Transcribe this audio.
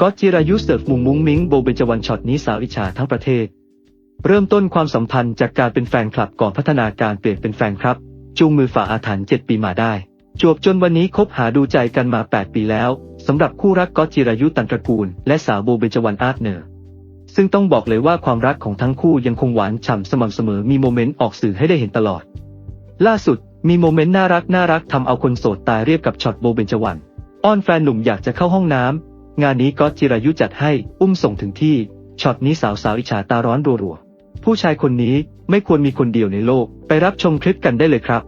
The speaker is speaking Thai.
ก็จิรายุเสิร์ฟมุงมุ้งมิ้งโบเบญจวรรณช็อตนี้สาวอิจฉาทั้งประเทศ เริ่มต้นความสัมพันธ์จากการเป็นแฟนคลับก่อนพัฒนาการเปลี่ยนเป็นแฟนครับ จูงมือฝ่าอาถรรพ์7ปีมาได้ จวบจนวันนี้คบหาดูใจกันมา 8 ปีแล้วสำหรับคู่รักก็จิรายุตันตระกูล และสาวโบเบญจวรรณอาร์ตเนอร์ซึ่งต้องบอกเลยว่าความรักของทั้งคู่ยังคงหวานฉ่ำสม่ำเสมอมีโมเมนต์ออกสื่อให้ได้เห็นตลอด ล่าสุดมีโมเมนต์น่ารักน่ารักทำเอาคนโสดตายเรียบกับช็อตโบเบญจวรรณอ้อนแฟนหนุ่มอยากจะเข้าห้องน้ำ งานนี้ก็จิรายุจัดให้อุ้มส่งถึงที่ช็อตนี้สาวสาวอิจฉาตาร้อนรัวๆผู้ชายคนนี้ไม่ควรมีคนเดียวในโลก ไปรับชมคลิปกันได้เลยครับ